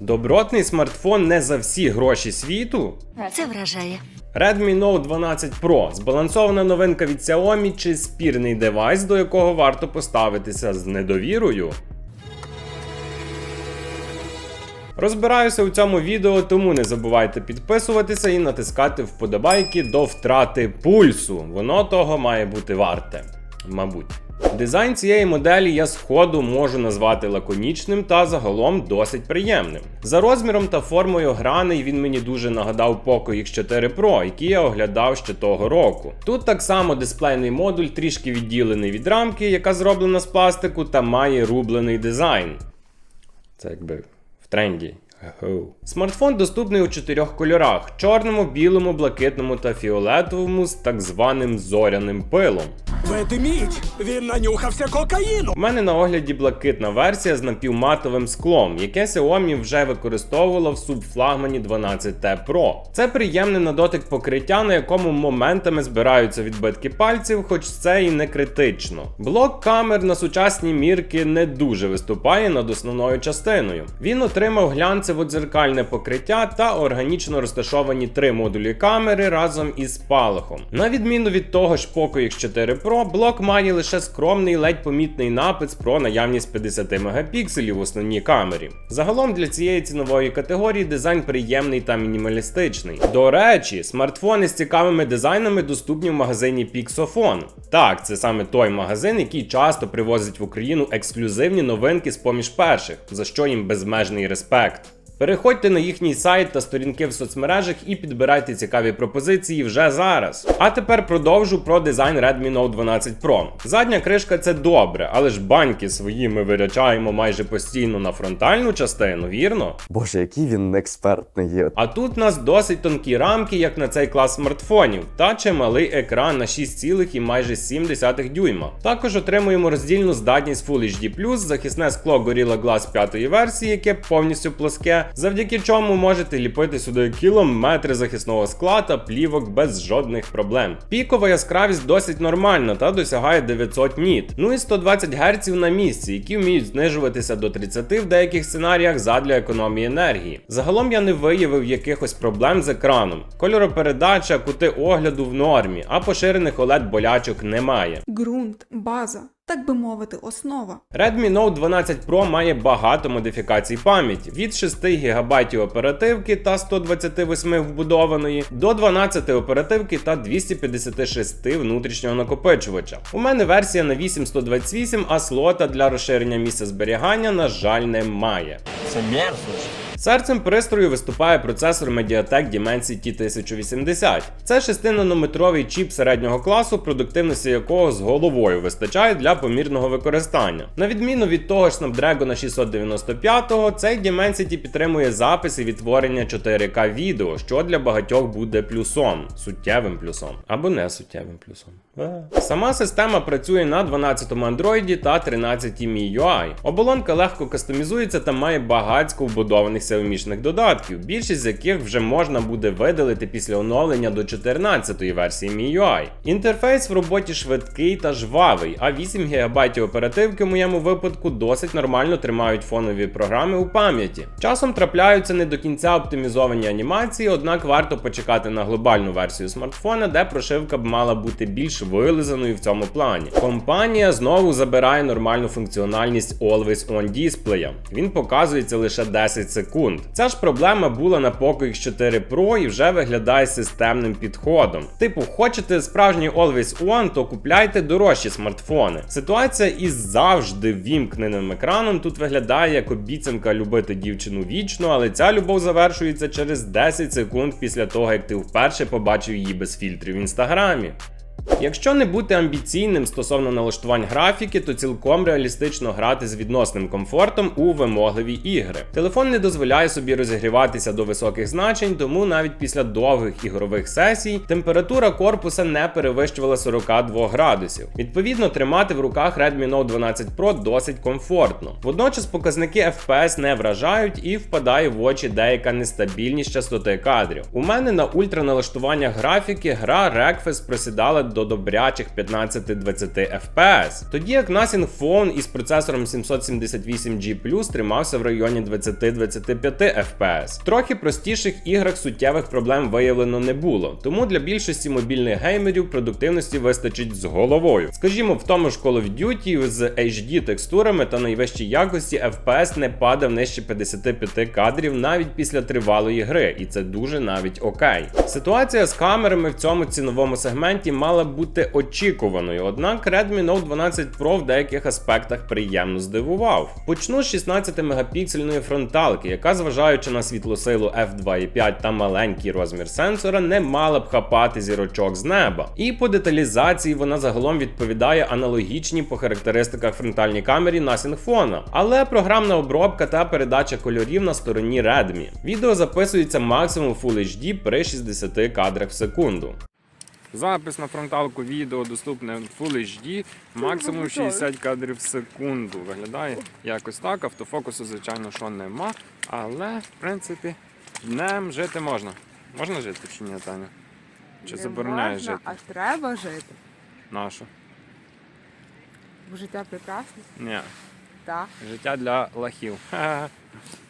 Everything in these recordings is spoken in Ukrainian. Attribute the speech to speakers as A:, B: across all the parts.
A: Добротний смартфон не за всі гроші світу.
B: Це вражає.
A: Redmi Note 12 Pro збалансована новинка від Xiaomi чи спірний девайс, до якого варто поставитися з недовірою. Розбираюся у цьому відео, тому не забувайте підписуватися і натискати вподобайки до втрати пульсу. Воно того має бути варте. Мабуть. Дизайн цієї моделі я сходу можу назвати лаконічним та загалом досить приємним. За розміром та формою граней він мені дуже нагадав Poco X4 Pro, який я оглядав ще того року. Тут так само дисплейний модуль трішки відділений від рамки, яка зроблена з пластику, та має рублений дизайн. Це якби в тренді. Смартфон доступний у чотирьох кольорах: чорному, білому, блакитному та фіолетовому з так званим зоряним пилом.
C: Ведмідь! Він нанюхався кокаїну!
A: У мене на огляді блакитна версія з напівматовим склом, яке Xiaomi вже використовувало в субфлагмані 12T Pro. Це приємне на дотик покриття, на якому моментами збираються відбитки пальців, хоч це і не критично. Блок камер на сучасні мірки не дуже виступає над основною частиною. Він отримав глянцево-дзеркальне покриття та органічно розташовані три модулі камери разом із спалахом. На відміну від того ж Poco X4 Pro, блок має лише скромний ледь помітний напис про наявність 50 мегапікселів в основній камері. Загалом для цієї цінової категорії дизайн приємний та мінімалістичний. До речі, смартфони з цікавими дизайнами доступні в магазині Pixofon. Так, це саме той магазин, який часто привозить в Україну ексклюзивні новинки з поміж перших, за що їм безмежний респект. Переходьте на їхній сайт та сторінки в соцмережах і підбирайте цікаві пропозиції вже зараз. А тепер продовжу про дизайн Redmi Note 12 Pro. Задня кришка це добре, але ж баньки свої ми вирячаємо майже постійно на фронтальну частину, вірно?
D: Боже, який він експертний є.
A: А тут у нас досить тонкі рамки, як на цей клас смартфонів, та чималий екран на 6, і майже 7 дюйма. Також отримуємо роздільну здатність Full HD+, захисне скло Gorilla Glass 5 версії, яке повністю плоске, завдяки чому можете ліпити сюди кілометри захисного скла та плівок без жодних проблем. Пікова яскравість досить нормальна та досягає 900 ніт. Ну і 120 Гц на місці, які вміють знижуватися до 30 в деяких сценаріях задля економії енергії. Загалом я не виявив якихось проблем з екраном. Кольоропередача, кути огляду в нормі, а поширених OLED болячок немає.
E: ґрунт, база, так би мовити, основа.
A: Redmi Note 12 Pro має багато модифікацій пам'яті від 6 ГБ оперативки та 128 вбудованої до 12 оперативки та 256 внутрішнього накопичувача. У мене версія на 8128, а слота для розширення місця зберігання, на жаль, немає.
C: Це мерзость.
A: Серцем пристрою виступає процесор Mediatek Dimensity 1080. Це 6-нанометровий чіп середнього класу, продуктивності якого з головою вистачає для помірного використання. На відміну від того ж Snapdragon 695, цей Dimensity підтримує запис і відтворення 4К відео, що для багатьох буде плюсом, суттєвим плюсом або не суттєвим плюсом. Е. Сама система працює на 12-му Android та 13 MIUI. Оболонка легко кастомізується та має багатько вбудованих xiaomi додатків, більшість з яких вже можна буде видалити після оновлення до 14-ї версії MIUI. Інтерфейс в роботі швидкий та жвавий, а 8 ГБ оперативки в моєму випадку досить нормально тримають фонові програми у пам'яті. Часом трапляються не до кінця оптимізовані анімації, однак варто почекати на глобальну версію смартфона, де прошивка б мала бути більш вилизаною в цьому плані. Компанія знову забирає нормальну функціональність Always On дисплея. Він показується лише 10 секунд. Ця ж проблема була на Poco X4 Pro і вже виглядає системним підходом. Типу, хочете справжній Always On, то купляйте дорожчі смартфони. Ситуація із завжди вімкненим екраном тут виглядає як обіцянка любити дівчину вічно, але ця любов завершується через 10 секунд після того, як ти вперше побачив її без фільтрів в інстаграмі. Якщо не бути амбіційним стосовно налаштувань графіки, то цілком реалістично грати з відносним комфортом у вимогливі ігри. Телефон не дозволяє собі розігріватися до високих значень, тому навіть після довгих ігрових сесій температура корпуса не перевищувала 42 градусів. Відповідно, тримати в руках Redmi Note 12 Pro досить комфортно. Водночас показники FPS не вражають і впадає в очі деяка нестабільність частоти кадрів. У мене на ультраналаштуваннях графіки гра Request просідала до добрячих 15-20 FPS. Тоді як Nothing Phone із процесором 778G тримався в районі 20-25 FPS. Трохи простіших іграх суттєвих проблем виявлено не було, тому для більшості мобільних геймерів продуктивності вистачить з головою. Скажімо, в тому ж Call of Duty з HD текстурами та найвищій якості FPS не падав нижче 55 кадрів навіть після тривалої гри, і це дуже навіть окей. Ситуація з камерами в цьому ціновому сегменті мала б бути очікуваною, однак Redmi Note 12 Pro в деяких аспектах приємно здивував. Почну з 16 мегапіксельної фронталки, яка, зважаючи на світлосилу f2.5 та маленький розмір сенсора, не мала б хапати зірочок з неба. І по деталізації вона загалом відповідає аналогічній по характеристиках фронтальній камері Nothing Phone, але програмна обробка та передача кольорів на стороні Redmi. Відео записується максимум Full HD при 60 кадрах в секунду. Запис на фронталку відео доступне в Full HD, максимум 60 кадрів в секунду. Виглядає якось так. Автофокусу, звичайно, що нема, але в принципі днем жити можна. Можна жити чи ні, Таня? Чи
B: Не
A: забороняє
B: можна,
A: жити?
B: А треба жити.
A: Нащо?
B: Бо життя прекрасне.
A: Ні.
B: Так.
A: Життя для лахів. Ха-ха.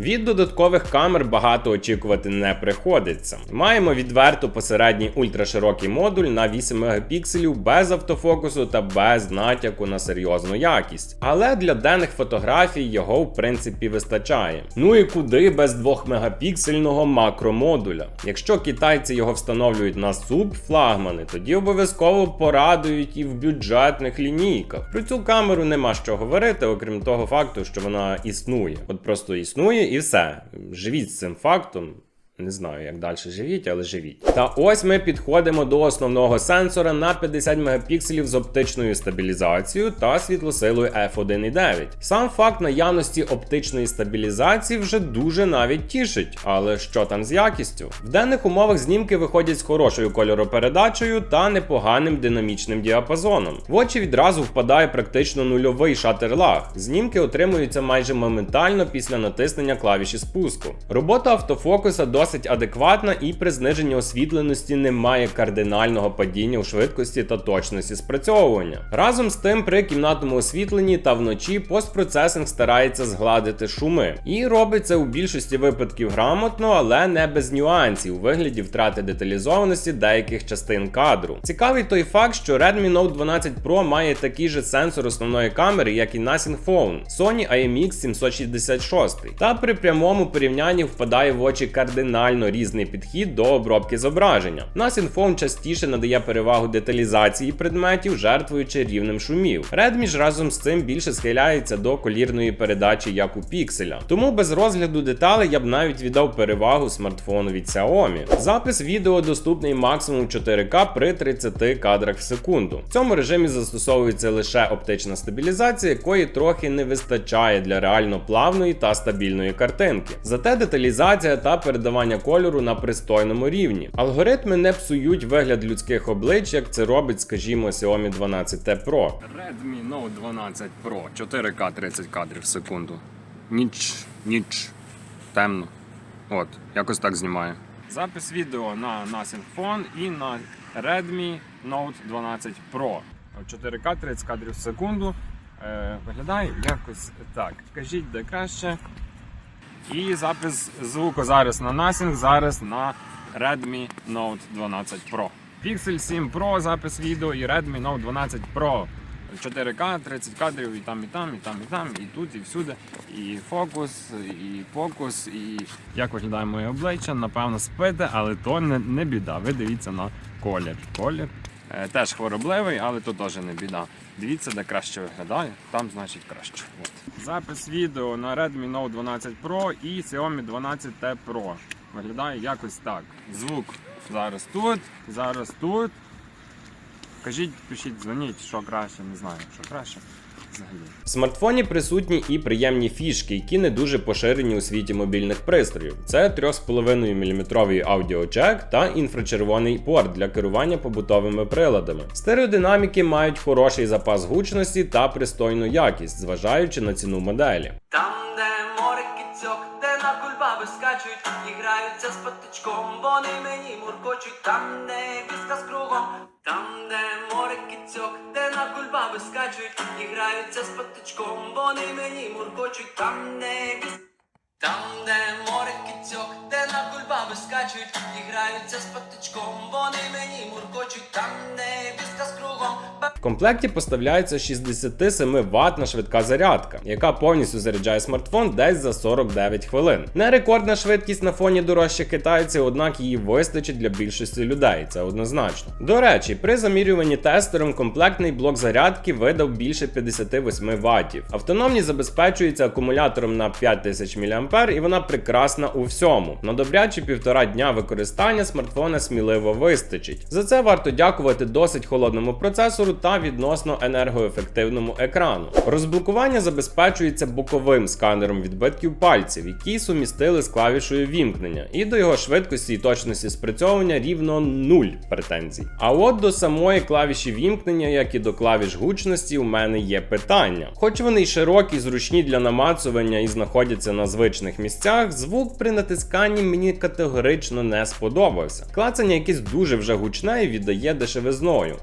A: Від додаткових камер багато очікувати не приходиться. Маємо відверто посередній ультраширокий модуль на 8 мегапікселів без автофокусу та без натяку на серйозну якість. Але для денних фотографій його в принципі вистачає. Ну і куди без 2 мегапіксельного макромодуля. Якщо китайці його встановлюють на субфлагмани, тоді обов'язково порадують і в бюджетних лінійках. Про цю камеру нема що говорити, окрім того факту, що вона існує. От просто існує і все. Живіть з цим фактом. Не знаю, як далі живіть, але живіть. Та ось ми підходимо до основного сенсора на 50 мегапікселів з оптичною стабілізацією та світлосилою f1.9. Сам факт наявності оптичної стабілізації вже дуже навіть тішить. Але що там з якістю? В денних умовах знімки виходять з хорошою кольоропередачею та непоганим динамічним діапазоном. В очі відразу впадає практично нульовий шатерлаг. Знімки отримуються майже моментально після натиснення клавіші спуску. Робота автофокуса досить адекватна і при зниженні освітленості немає кардинального падіння у швидкості та точності спрацьовування. Разом з тим, при кімнатному освітленні та вночі постпроцесинг старається згладити шуми і робить це у більшості випадків грамотно, але не без нюансів у вигляді втрати деталізованості деяких частин кадру. Цікавий той факт, що Redmi Note 12 Pro має такий же сенсор основної камери, як і Nothing Phone Sony IMX 766. Та при прямому порівнянні впадає в очі кардинально різний підхід до обробки зображення. Nothing Phone частіше надає перевагу деталізації предметів, жертвуючи рівнем шумів. Redmi ж разом з цим більше схиляється до колірної передачі як у пікселя. Тому без розгляду деталей я б навіть віддав перевагу смартфону від Xiaomi. Запис відео доступний максимум 4К при 30 кадрах в секунду. В цьому режимі застосовується лише оптична стабілізація, якої трохи не вистачає для реально плавної та стабільної картинки. Зате деталізація та передавання кольору на пристойному рівні. Алгоритми не псують вигляд людських облич, як це робить, скажімо, Xiaomi 12T Pro. Redmi Note 12 Pro 4К 30 кадрів в секунду. Ніч, ніч, темно. От, якось так знімаю. Запис відео на Phone і на Redmi Note 12 Pro. 4К 30 кадрів в секунду. Е, виглядає якось так. Кажіть, де краще. І запис звуку зараз на Nothing, зараз на Redmi Note 12 Pro. Pixel 7 Pro, запис відео і Redmi Note 12 Pro. 4К, 30 кадрів і там, і там, і там, і там, і тут, і всюди. І фокус, і фокус, і як виглядає моє обличчя, напевно, спите, але то не, не біда. Ви дивіться на колір. Колір е, теж хворобливий, але то теж не біда. Дивіться, де краще виглядає, там значить краще. От. Запис відео на Redmi Note 12 Pro і Xiaomi 12T Pro. Виглядає якось так. Звук зараз тут, зараз тут. Кажіть, пишіть, дзвоніть, що краще, не знаю, що краще. В смартфоні присутні і приємні фішки, які не дуже поширені у світі мобільних пристроїв. Це 3,5 мм аудіочек та інфрачервоний порт для керування побутовими приладами. Стереодинаміки мають хороший запас гучності та пристойну якість, зважаючи на ціну моделі.
F: Там, де море кицьок, де на кульбаби скачуть і граються з патичком. Вони мені муркочуть там, де віска з кругом, там, скачуть і граються з патичком. Вони мені муркочуть там, не віска. Там, де море кицьок, де на кульбаби скачуть і граються з патичком. Вони мені муркочуть там, де віска з кругом.
A: В комплекті поставляється 67 ватна швидка зарядка, яка повністю заряджає смартфон десь за 49 хвилин. Не рекордна швидкість на фоні дорожчих китайців, однак її вистачить для більшості людей, це однозначно. До речі, при замірюванні тестером комплектний блок зарядки видав більше 58 ваттів. Автономність забезпечується акумулятором на 5000 мА і вона прекрасна у всьому. На добрячі півтора дня використання смартфона сміливо вистачить. За це варто дякувати досить холодному процесору та відносно енергоефективному екрану. Розблокування забезпечується боковим сканером відбитків пальців, які сумістили з клавішою вімкнення, і до його швидкості і точності спрацьовування рівно нуль претензій. А от до самої клавіші вімкнення, як і до клавіш гучності, у мене є питання. Хоч вони й широкі, зручні для намацування і знаходяться на звичних місцях, звук при натисканні мені категорично не сподобався. Клацання якесь дуже вже гучне і віддає дешевизною.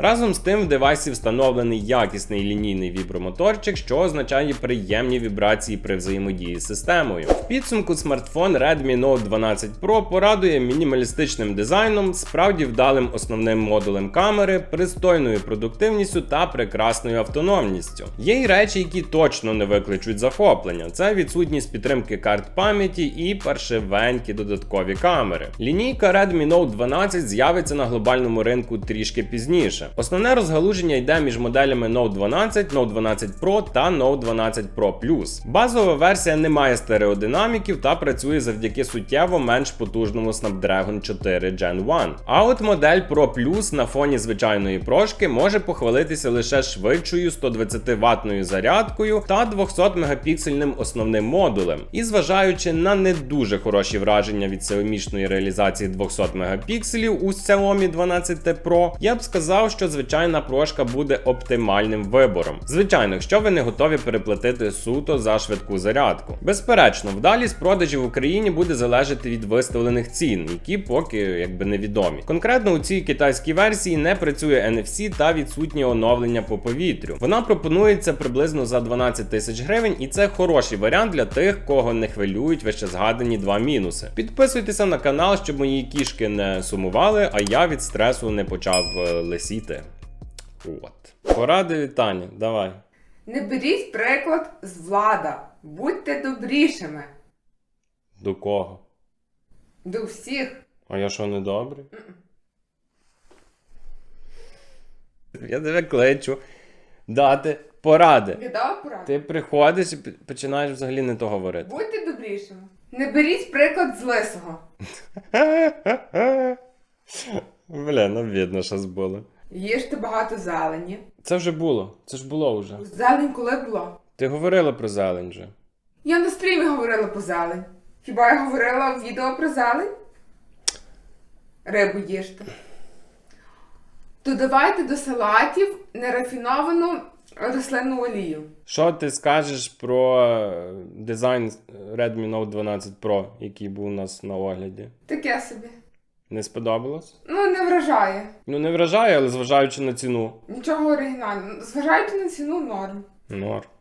A: Разом з тим в девайсі встановлений якісний лінійний вібромоторчик, що означає приємні вібрації при взаємодії з системою. В підсумку смартфон Redmi Note 12 Pro порадує мінімалістичним дизайном, справді вдалим основним модулем камери, пристойною продуктивністю та прекрасною автономністю. Є й речі, які точно не викличуть захоплення. Це відсутність підтримки карт пам'яті і паршивенькі додаткові камери. Лінійка Redmi Note 12 з'явиться на глобальному ринку трішки пізніше. Основне розгалуження йде між моделями Note 12, Note 12 Pro та Note 12 Pro Plus. Базова версія не має стереодинаміків та працює завдяки суттєво менш потужному Snapdragon 4 Gen 1. А от модель Pro Plus на фоні звичайної прошки може похвалитися лише швидшою 120 ватною зарядкою та 200 мегапіксельним основним модулем. І зважаючи на не дуже хороші враження від сеомічної реалізації 200 мегапікселів у Xiaomi 12T Pro, я б сказав, що звичайна прошка буде оптимальним вибором. Звичайно, якщо ви не готові переплатити суто за швидку зарядку. Безперечно, вдалість продажів в Україні буде залежати від виставлених цін, які поки якби невідомі. Конкретно у цій китайській версії не працює NFC та відсутні оновлення по повітрю. Вона пропонується приблизно за 12 тисяч гривень, і це хороший варіант для тих, кого не хвилюють вище згадані два мінуси. Підписуйтеся на канал, щоб мої кішки не сумували, а я від стресу не почав е, лисіти. От. Поради вітання, давай.
G: Не беріть приклад з влада. Будьте добрішими
A: До кого?
G: до всіх.
A: А я що не добрий? Я тебе кличу дати поради.
G: Віддав пораду.
A: Ти приходиш і починаєш взагалі не то говорити.
G: Будьте добрішими. Не беріть приклад з лисого.
A: Бля, ну видно, що було.
G: Їжте багато зелені.
A: Це вже було. Це ж було вже.
G: Зелень коли було?
A: Ти говорила про зелень вже.
G: Я на стрімі говорила про зелень. Хіба я говорила в відео про зелень? Рибу їжте. Додавайте до салатів нерафіновану рослинну олію.
A: Що ти скажеш про е, дизайн Redmi Note 12 Pro, який був у нас на огляді?
G: Таке собі.
A: Не сподобалось?
G: Ну, не вражає.
A: Ну не вражає, але зважаючи на ціну.
G: Нічого оригінального. Зважаючи на ціну норм.
A: Нор.